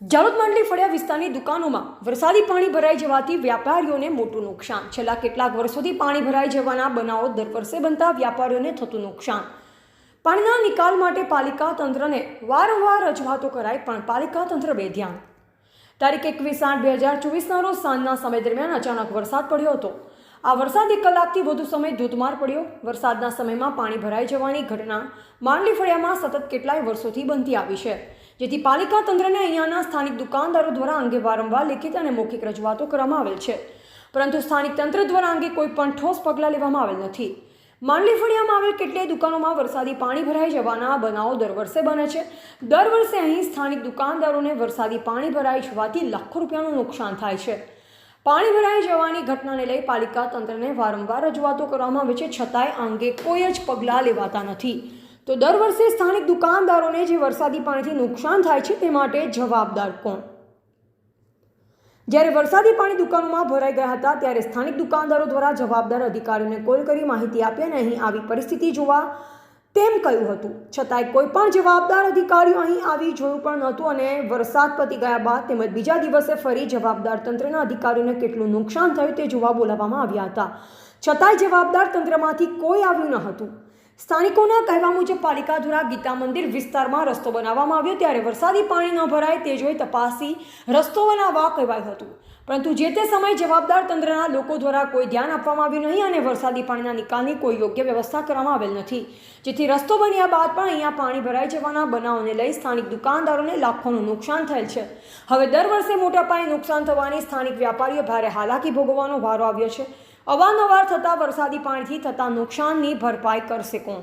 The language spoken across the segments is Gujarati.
જાલોદ માંડલી ફળિયા વિસ્તારની દુકાનોમાં વરસાદી પાણી ભરાઈ જવાથી વ્યાપારીઓને મોટું નુકસાન. છેલ્લા કેટલાક વર્ષોથી પાણી ભરાઈ જવાના બનાવો દર વર્ષે બનતા વ્યાપારીઓને થતું નુકસાન. પાણીના નિકાલ માટે પાલિકા તંત્રને વારંવાર રજૂઆતો કરાય પણ પાલિકા તંત્ર બેધ્યાન. તારીખ એકવીસ આઠ બે હજાર ચોવીસના રોજ સાંજના સમય દરમિયાન અચાનક વરસાદ પડ્યો હતો. આ વરસાદ એક કલાકથી વધુ સમય ધોધમાર પડ્યો. વરસાદના સમયમાં પાણી ભરાઈ જવાની ઘટના માંડલી ફળિયામાં સતત કેટલાય વર્ષોથી બનતી આવી છે. જેથી પાલિકા તંત્રને અહીંયાના સ્થાનિક દુકાનદારો દ્વારા અંગે વારંવાર લેખિત અને મૌખિક રજૂઆતો કરવામાં આવેલ છે. પરંતુ સ્થાનિક તંત્ર દ્વારા અંગે કોઈ પણ ઠોસ પગલાં લેવામાં આવેલ નથી. માંડલી ફળિયામાં આવેલ કેટલીય દુકાનોમાં વરસાદી પાણી ભરાઈ જવાના બનાવો દર વર્ષે બને છે. દર વર્ષે અહીં સ્થાનિક દુકાનદારોને વરસાદી પાણી ભરાઈ જવાથી લાખો રૂપિયાનું નુકસાન થાય છે. પાણી ભરાઈ જવાની ઘટનાને લઈ પાલિકા તંત્રને વારંવાર રજૂઆતો કરવામાં આવે છે. છતાંય અંગે કોઈ જ પગલાં લેવાતા નથી. તો દર વર્ષે સ્થાનિક દુકાનદારોને જે વરસાદી પાણીથી નુકસાન થાય છે તે માટે જવાબદાર કોણ? જ્યારે વરસાદી પાણી દુકાનોમાં ભરાઈ ગયા હતા, ત્યારે સ્થાનિક દુકાનદારો દ્વારા જવાબદાર અધિકારીઓને કોલ કરી માહિતી આપી અને અહીં આવી પરિસ્થિતિ જોવા તેમ કહ્યું હતું. છતાંય કોઈ પણ જવાબદાર અધિકારીઓ અહીં આવી જોયું પણ નહોતું અને વરસાદ પતી ગયા બાદ તેમજ બીજા દિવસે ફરી જવાબદાર તંત્રના અધિકારીઓને કેટલું નુકસાન થયું તે જોવા બોલાવવામાં આવ્યા હતા. છતાંય જવાબદાર તંત્રમાંથી કોઈ આવ્યું ન હતું. સ્થાનિકોના કહેવા મુજબ પાલિકા દ્વારા ગીતા મંદિર વિસ્તારમાં રસ્તો બનાવવામાં આવ્યો. ત્યારે વરસાદી પાણી ન ભરાય તે જોઈ તપાસી રસ્તો બનાવવા કહેવાયું હતું. પરંતુ જે તે સમયે જવાબદાર તંત્રના લોકો દ્વારા કોઈ ધ્યાન આપવામાં આવ્યું નહીં અને વરસાદી પાણીના નિકાલની કોઈ યોગ્ય વ્યવસ્થા કરવામાં આવેલ નથી. જેથી રસ્તો બન્યા બાદ પણ અહીંયા પાણી ભરાઈ જવાના બનાવોને લઈ સ્થાનિક દુકાનદારોને લાખોનું નુકસાન થયેલ છે. હવે દર વર્ષે મોટા પાયે નુકસાન થવાની સ્થાનિક વ્યાપારીઓ ભારે હાલાકી ભોગવવાનો વારો આવ્યો છે. અવારનવાર થતા વરસાદી પાણીથી થતા નુકસાનની ભરપાઈ કરશે કોણ?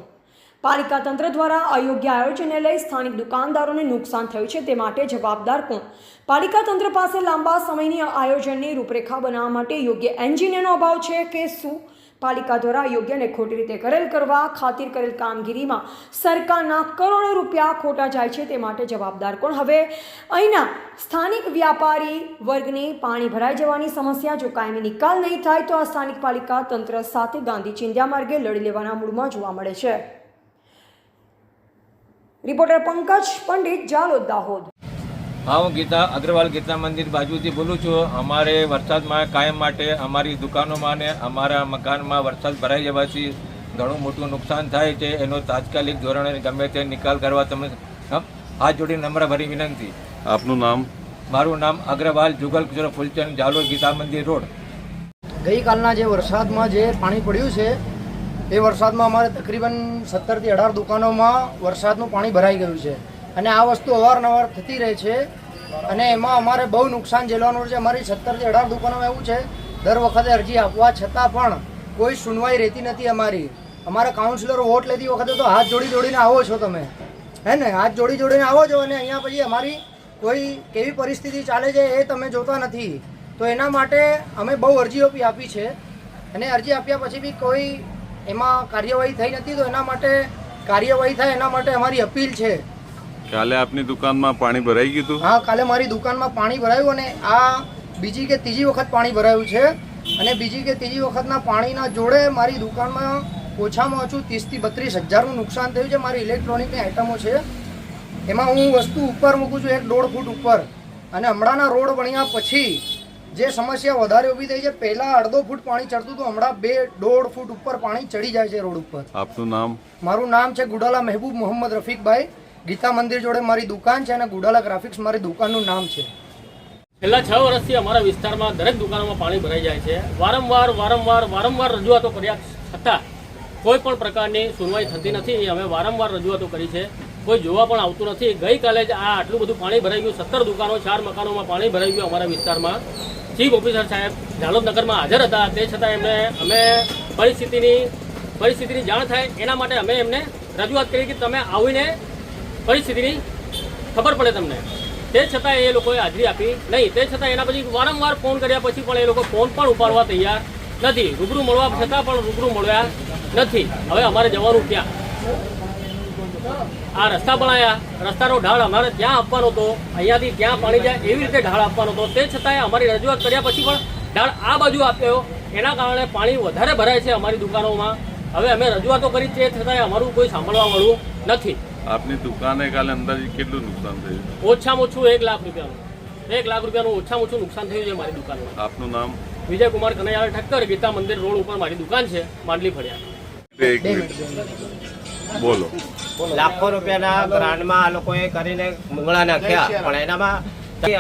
પાલિકા તંત્ર દ્વારા અયોગ્ય આયોજનને લઈ સ્થાનિક દુકાનદારોને નુકસાન થયું છે તે માટે જવાબદાર કોણ? પાલિકા તંત્ર પાસે લાંબા સમયની આયોજનની રૂપરેખા બનાવવા માટે યોગ્ય એન્જિનિયરનો અભાવ છે કે શું? પાલિકા દ્વારા યોગ્ય અને ખોટી રીતે કરેલ કરવા ખાतिर કરેલ કામગીરીમાં સરકારના કરોડો રૂપિયા ખોટા જાય છે તે માટે જવાબદાર કોણ હવે? અહીંના સ્થાનિક વ્યાપારી વર્ગની પાણી ભરાઈ જવાની સમસ્યા, જો કાયમી નિકાલ નહીં થાય તો આ સ્થાનિક પાલિકા તંત્ર સાથે ગાંધી ચિંધ્યા માર્ગે લડી લેવાના મૂડમાં જોવા મળે છે. રિપોર્ટર પંકજ પંડિત, જાલોદ, દાહોદ. હા હું ગીતા અગ્રવાલ ગીતા મંદિર બાજુથી બોલું છું. અમારે વરસાદમાં કાયમ માટે અમારી દુકાનોમાં ને અમારા મકાનમાં વરસાદ ભરાઈ જવાથી ઘણું મોટું નુકસાન થાય છે. એનો તાત્કાલિક ધોરણે ગમે તે નિકાલ કરવા તમે હાથ જોડી નમ્ર ભરી વિનંતી. આપનું નામ? મારું નામ અગ્રવાલ જુગલ કિશોર ફૂલચંદ જાલોદ ગીતા મંદિર રોડ. ગઈકાલના જે વરસાદમાં જે પાણી પડ્યું છે એ વરસાદમાં અમારે તકરીબન સત્તરથી અઢાર દુકાનોમાં વરસાદનું પાણી ભરાઈ ગયું છે. અને આ વસ્તુ અવારનવાર થતી રહે છે. અને એમાં અમારે બહુ નુકસાન ઝેલવાનું છે, અમારી સત્તરથી અઢાર દુકાનોમાં એવું છે, દર વખતે અરજી આપવા છતાં પણ કોઈ સુનવાઈ રહેતી નથી અમારી. અમારા કાઉન્સિલરો વોટ લેતી વખતે તો હાથ જોડી જોડીને આવો છો તમે. હે ને? હાથ જોડી જોડીને આવો છો અને અહીંયા પછી અમારી કોઈ કેવી પરિસ્થિતિ ચાલે છે એ તમે જોતા નથી. તો એના માટે અમે બહુ અરજીઓ બી આપી છે. અને અરજી આપ્યા પછી બી કોઈ એમાં કાર્યવાહી થઈ નથી, તો એના માટે કાર્યવાહી થાય એના માટે અમારી અપીલ છે. કાલે આપની દુકાનમાં પાણી ભરાઈ ગયું હતું? હા કાલે મારી દુકાનમાં પાણી ભરાયું અને આ બીજી કે ત્રીજી વખત પાણી ભરાયું છે. અને બીજી કે ત્રીજી વખતના પાણીના જોડે મારી દુકાનમાં ઓછામાં ઓછું ત્રીસથી બત્રીસ હજારનું નુકસાન થયું છે મારી ઇલેક્ટ્રોનિકની આઇટમો છે. એમાં હું વસ્તુ ઉપર મૂકું છું એક દોઢ ફૂટ ઉપર. અને હમણાંના રોડ બન્યા પછી જે સમસ્યા વધારે ઊભી થઈ છે પહેલાં અડધો ફૂટ પાણી ચડતું હતું હમણાં બે દોઢ ફૂટ ઉપર પાણી ચડી જાય છે રોડ ઉપર. આપનું નામ? મારું નામ છે ગુડાલા મહેબૂબ મોહમ્મદ રફીકભાઈ. ગીતા મંદિર જોડે મારી દુકાન છે અને ગુડાલા ગ્રાફિક્સ મારી દુકાનનું નામ છે. છેલ્લા છ વર્ષથી અમારા વિસ્તારમાં દરેક દુકાનોમાં પાણી ભરાઈ જાય છે. વારંવાર વારંવાર વારંવાર રજૂઆતો કર્યા છતાં કોઈ પણ પ્રકારની સુનવાઈ થતી નથી. અમે વારંવાર રજૂઆતો કરી છે. કોઈ જોવા પણ આવતું નથી. ગઈકાલે જ આ આટલું બધું પાણી ભરાઈ ગયું. સત્તર દુકાનો, ચાર મકાનોમાં પાણી ભરાઈ ગયું અમારા વિસ્તારમાં. ચીફ ઓફિસર સાહેબ જાલોદ નગરમાં હાજર હતા. તે છતાં એમણે અમે પરિસ્થિતિની પરિસ્થિતિની જાણ થાય એના માટે અમે એમને રજૂઆત કરી કે તમે આવીને પરિસ્થિતિની ખબર પડે તમને. તે છતાં એ લોકોએ હાજરી આપી નહીં. તે છતાં એના પછી વારંવાર ફોન કર્યા પછી પણ એ લોકો ફોન પણ ઉપાડવા તૈયાર નથી. રૂબરૂ મળવા છતાં પણ રૂબરૂ મળ્યા નથી. હવે અમારે જવાનું ક્યાં? આ રસ્તા બનાયા. રસ્તાનો ઢાળ અમારે ત્યાં આપવાનો હતો. અહીંયાથી ત્યાં પાણી જાય એવી રીતે ઢાળ આપવાનો હતો. તે છતાંય અમારી રજૂઆત કર્યા પછી પણ ઢાળ આ બાજુ આપ્યો. એના કારણે પાણી વધારે ભરાય છે અમારી દુકાનોમાં. હવે અમે રજૂઆતો કરી તે છતાંય અમારું કોઈ સાંભળવા મળવું નથી. આપની દુકાને કાલે અંદાજે કેટલું નુકસાન થયું? ઓછામાં ઓછું એક લાખ રૂપિયાનું. એક લાખ રૂપિયાનું ઓછામાં ઓછું નુકસાન થયું છે મારી દુકાનમાં. આપનું નામ? વિજય કુમાર કનૈયાળ ઠક્કર ગીતા મંદિર રોડ ઉપર મારી દુકાન છે માંડલી ફળિયા. બોલો. લાખો રૂપિયાના ગ્રાન્ડમાં આ લોકોએ કરીને મુંગળા નાખ્યા પણ એનામાં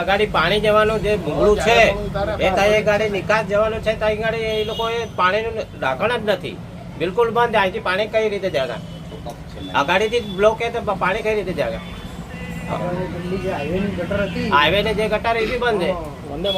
અગાડી પાણી જવાનું જે ભૂંગળું છે એ તઈ ગાડી નિકાસ જવાનું છે તઈ ગાડી એ લોકોએ પાણીનું ઢાંકણ જ નથી. બિલકુલ બંધ. અહીંથી પાણી કઈ રીતે જાગા અગાડીથી બ્લોક છે તો પાણી કઈ રીતે જાગે? જે ગટર હતી. હાઈવે ને જે ગટર એ બી બંધ છે. વંદે